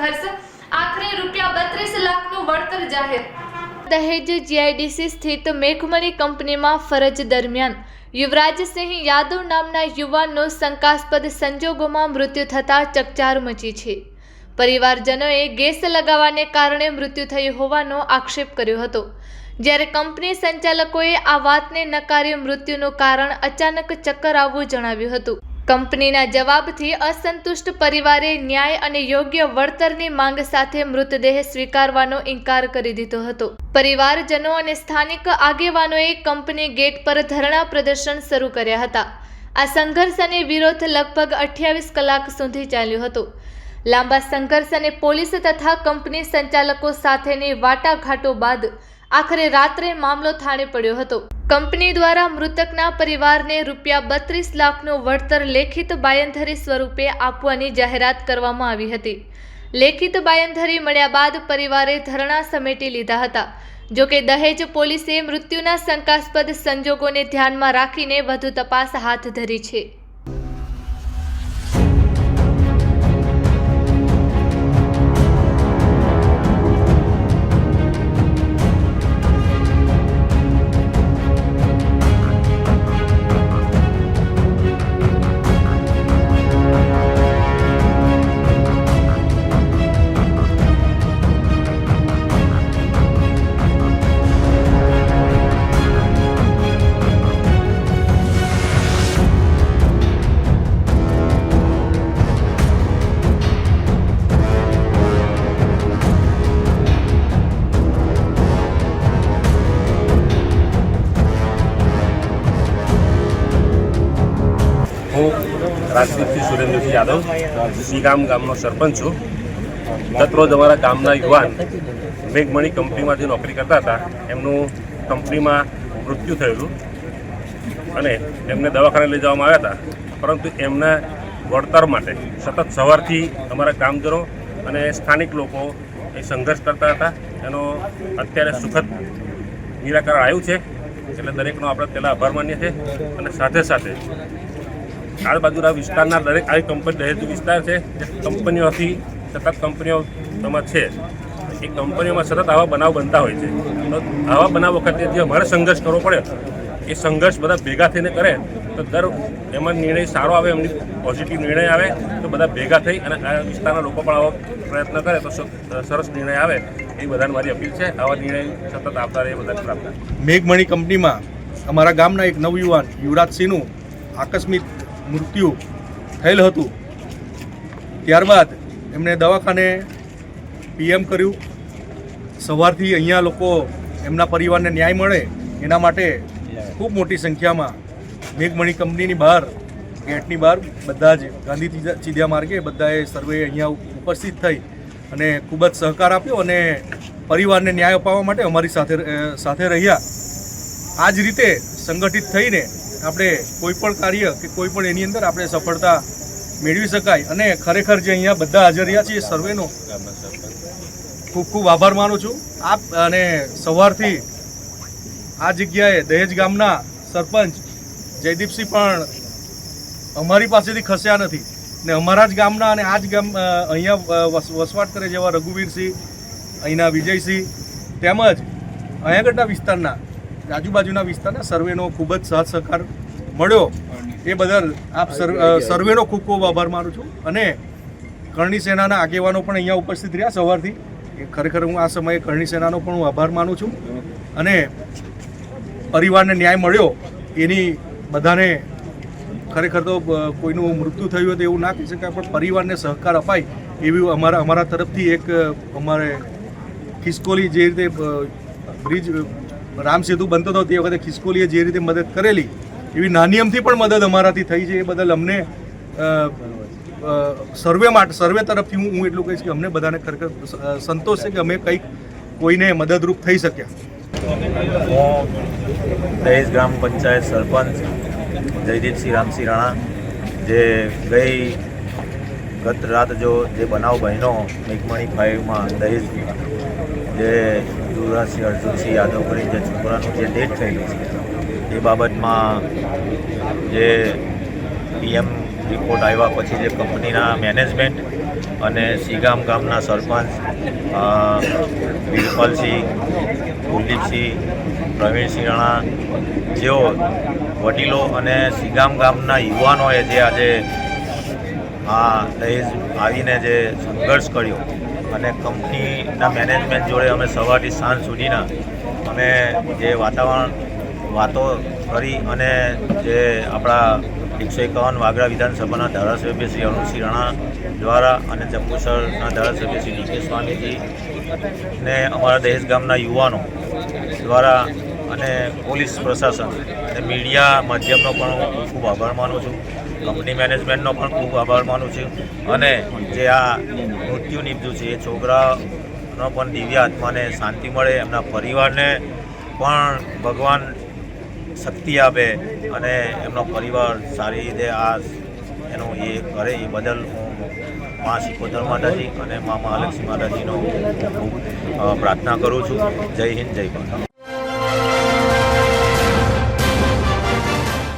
સંઘર્ષ આખરે રૂપિયા બત્રીસ લાખનું વળતર જાહેર. દહેજ જીઆઈડીસી સ્થિત મેઘમણી કંપનીમાં ફરજ દરમિયાન. યુવરાજસિંહ યાદવ નામના યુવાનનો શંકાસ્પદ સંજોગોમાં મૃત્યુ થતાં ચકચાર મચી છે. પરિવારજનોએ ગેસ લગાવવાને કારણે મૃત્યુ થયું હોવાનો આક્ષેપ કર્યો હતો. જ્યારે કંપની સંચાલકોએ આ વાતને નકારી મૃત્યુનું કારણ અચાનક ચક્કર આવવું જણાવ્યું હતું. કંપનીના જવાબથી અસંતુષ્ટ પરિવારે ન્યાય અને યોગ્ય વળતરની માંગ સાથે મૃતદેહ સ્વીકારવાનો ઇનકાર કરી દીધો હતો. પરિવારજનો અને સ્થાનિક આગેવાનોએ કંપની ગેટ પર ધરણા પ્રદર્શન શરૂ કર્યા હતા. આ સંઘર્ષ અને વિરોધ લગભગ અઠ્યાવીસ કલાક સુધી ચાલ્યો હતો. લાંબા સંઘર્ષ અને પોલીસ તથા કંપની સંચાલકો સાથેની વાટાઘાટો બાદ આખરે રાત્રે મામલો થાણે પડ્યો હતો. કંપની દ્વારા મૃતકના પરિવારને રૂપિયા બત્રીસ લાખનું વળતર લેખિત બાયંધરી સ્વરૂપે આપવાની જાહેરાત કરવામાં આવી હતી. લેખિત બાયંધરી મળ્યા બાદ પરિવારે ધરણા સમેટી લીધા હતા. જોકે દહેજ પોલીસે મૃત્યુના શંકાસ્પદ સંજોગોને ધ્યાનમાં રાખીને વધુ તપાસ હાથ ધરી છે. રાજદીપસિંહ સુરેન્દ્રસિંહ યાદવ શ્રીગામ ગામનો સરપંચ છું. ગત રોજ અમારા ગામના યુવાન મેઘમણી કંપનીમાં જે નોકરી કરતા હતા, એમનું કંપનીમાં મૃત્યુ થયેલું અને એમને દવાખાને લઈ જવામાં આવ્યા હતા. પરંતુ એમના વળતર માટે સતત સવારથી અમારા કામદારો અને સ્થાનિક લોકો એ સંઘર્ષ કરતા હતા. એનો અત્યારે સુખદ નિરાકરણ આવ્યું છે. એટલે દરેકનો આપણે પહેલાં આભાર માનીએ છીએ અને સાથે સાથે આજુબાજુના વિસ્તારના દરેક આવી કંપની દહેજ વિસ્તાર છે કંપનીઓથી સતત કંપનીઓ તેમાં છે. એ કંપનીઓમાં સતત આવા બનાવ બનતા હોય છે. તો આવા બનાવ વખતે જે અમારે સંઘર્ષ કરવો પડે, એ સંઘર્ષ બધા ભેગા થઈને કરે, તો દર એમાં નિર્ણય સારો આવે, એમની પોઝિટિવ નિર્ણય આવે, તો બધા ભેગા થઈ અને આ વિસ્તારના લોકો પણ આવો પ્રયત્ન કરે, તો સરસ નિર્ણય આવે, એ બધાને મારી અપીલ છે. આવા નિર્ણય સતત આવતા રહે એ બધાને પ્રાપ્ત મેઘમણી કંપનીમાં અમારા ગામના એક નવયુવાન યુવરાજસિંહનું આકસ્મિક મૃત્યુ થયેલ હતું. ત્યારબાદ એમણે દવાખાને પીએમ કર્યું. સવારથી અહીંયા લોકો એમના પરિવારને ન્યાય મળે એના માટે ખૂબ મોટી સંખ્યામાં મેઘમણી કંપનીની બહાર, ગેટની બહાર બધા જ ગાંધી ચીધ્યા માર્ગે બધાએ સર્વે અહીંયા ઉપસ્થિત થઈ અને ખૂબ જ સહકાર આપ્યો અને પરિવારને ન્યાય અપાવવા માટે અમારી સાથે સાથે રહ્યા. આ જ રીતે સંગઠિત થઈને આપણે કોઈ પણ કાર્ય કે કોઈપણ એની અંદર આપણે સફળતા મેળવી શકાય અને ખરેખર જે અહીંયા બધા હાજર રહ્યા છે એ સર્વેનો, ખૂબ ખૂબ આભાર માનું છું. આપ અને સવારથી આ જગ્યાએ દહેજ ગામના સરપંચ જયદીપસિંહ પણ અમારી પાસેથી ખસ્યા નથી ને અમારા જ ગામના અને આ જ ગામ અહીંયા વસ- વસવાટ કરે જેવા રઘુવીરસિંહ, અહીંના વિજયસિંહ તેમજ અહીંયાગઢના વિસ્તારના આજુબાજુના વિસ્તારના સર્વેનો ખૂબ જ સાથ સહકાર મળ્યો. એ બદલ આપ સર્વ- સર્વેનો ખૂબ ખૂબ આભાર માનું છું. અને કરણી સેનાના આગેવાનો પણ અહીંયા ઉપસ્થિત રહ્યા સવારથી. ખરેખર હું આ સમયે કરણી સેનાનો પણ હું આભાર માનું છું. અને પરિવારને ન્યાય મળ્યો. એની બધાને ખરેખર તો કોઈનું મૃત્યુ થયું હોય એવું ના કહી શકાય, પણ પરિવારને સહકાર અપાય એવી અમારા અમારા તરફથી એક અમારે ખિસકોલી જે રીતે બ્રિજ રામ સેતુ બનતો હતો તે વખતે ખિસકોલીએ જે રીતે મદદ કરેલી, એવી નાની અમથી પણ મદદ અમારાથી થઈ છે. એ બદલ અમને સર્વે માટે, સર્વે તરફથી હું હું એટલું કહીશ કે અમને બધાને ખરેખર સંતોષ છે કે અમે કંઈક કોઈને મદદરૂપ થઈ શક્યા. દહેજ ગ્રામ પંચાયત સરપંચ જયદીપસિંહ રામસિંહ રાણા, જે ગઈ ગત રાત જો જે બનાવ બન્યો, મેઘમણી ફાઈવમાં દહેજ જે યુવરાજસિંહ અર્જુનસિંહ યાદવ કરીને જે છોકરાનું જે ડેથ થયેલું છે, એ બાબતમાં જે પીએમ રિપોર્ટ આવ્યા પછી જે કંપનીના મેનેજમેન્ટ અને સીગામ ગામના સરપંચ વીરપલસિંહ, કુલદીપસિંહ, પ્રવીણસિંહ રાણા, જેઓ વડીલો અને સીગામ ગામના યુવાનોએ જે આજે આ દહેજ આવીને જે સંઘર્ષ કર્યો અને કંપનીના મેનેજમેન્ટ જોડે અમે સવારથી સાંજ સુધીના અમે જે વાતાવરણ વાતો કરી અને જે આપણા એકસો એકાવન વાગરા વિધાનસભાના ધારાસભ્ય શ્રી અરુણસિંહ રાણા દ્વારા અને જંબુસરના ધારાસભ્ય શ્રી ડી કે સ્વામીજી ને અમારા દહેજ ગામના યુવાનો દ્વારા અને પોલીસ પ્રશાસન અને મીડિયા માધ્યમનો પણ હું ખૂબ આભાર માનું છું. કંપની મેનેજમેન્ટનો પણ ખૂબ આભાર માનું છું. અને જે આ મૃત્યુ નીપજ્યું છે, એ છોકરાનો પણ દિવ્ય આત્માને શાંતિ મળે, એમના પરિવારને પણ ભગવાન શક્તિ આપે અને એમનો પરિવાર સારી રીતે આ એનું એ કરે એ બદલ હું મા શિકોતર માતાજી અને મા મહાલક્ષ્મી માતાજીનો ખૂબ પ્રાર્થના કરું છું. જય હિન્દ, જય ભારત.